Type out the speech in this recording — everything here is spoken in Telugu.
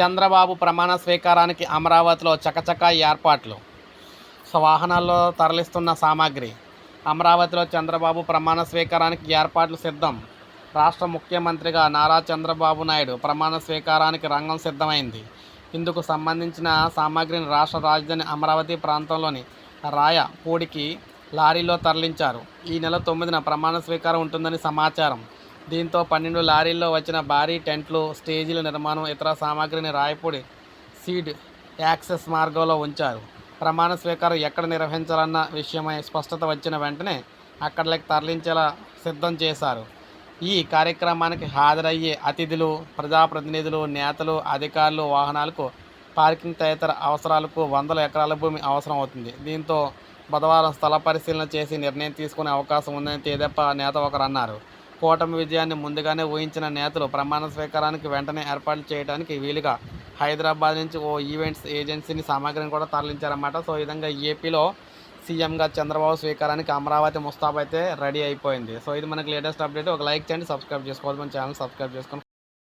చంద్రబాబు ప్రమాణ స్వీకారానికి అమరావతిలో చకచకా ఏర్పాట్లు. వాహనాల్లో తరలిస్తున్న సామాగ్రి. అమరావతిలో చంద్రబాబు ప్రమాణ స్వీకారానికి ఏర్పాట్లు సిద్ధం. రాష్ట్ర ముఖ్యమంత్రిగా నారా చంద్రబాబు నాయుడు ప్రమాణ స్వీకారానికి రంగం సిద్ధమైంది. ఇందుకు సంబంధించిన సామాగ్రిని రాష్ట్ర రాజధాని అమరావతి ప్రాంతంలోని రాయపూడికి లారీలో తరలించారు. ఈ నెల తొమ్మిదిన ప్రమాణ స్వీకారం ఉంటుందని సమాచారం. దీంతో పన్నెండు లారీల్లో వచ్చిన భారీ టెంట్లు స్టేజీల నిర్మాణం ఇతర సామాగ్రిని రాయపూడి సీడ్ యాక్సెస్ మార్గంలో ఉంచారు. ప్రమాణ స్వీకారం ఎక్కడ నిర్వహించాలన్న విషయమై స్పష్టత వచ్చిన వెంటనే అక్కడికి తరలించేలా సిద్ధం చేశారు. ఈ కార్యక్రమానికి హాజరయ్యే అతిథులు ప్రజాప్రతినిధులు నేతలు అధికారులు వాహనాలకు పార్కింగ్ తదితర అవసరాలకు వందల ఎకరాల భూమి అవసరం అవుతుంది. దీంతో బుధవారం స్థల పరిశీలన చేసి నిర్ణయం తీసుకునే అవకాశం ఉందని తేదెప్ప నేత ఒకరు అన్నారు. కూటమి విజయాన్ని ముందుగానే ఊహించిన నేతలు ప్రమాణ స్వీకారానికి వెంటనే ఏర్పాట్లు చేయడానికి వీలుగా హైదరాబాద్ నుంచి ఓ ఈవెంట్స్ ఏజెన్సీని సామాగ్రిని కూడా తరలించారన్నమాట. సో ఈ విధంగా ఏపీలో సీఎంగా చంద్రబాబు స్వీకారానికి అమరావతి ముస్తాబ్ అయితే రెడీ అయిపోయింది. సో ఇది మనకి లేటెస్ట్ అప్డేట్. ఒక లైక్ చేయండి సబ్స్క్రైబ్ చేసుకోవాలి. మన ఛానల్ సబ్స్క్రైబ్ చేసుకొని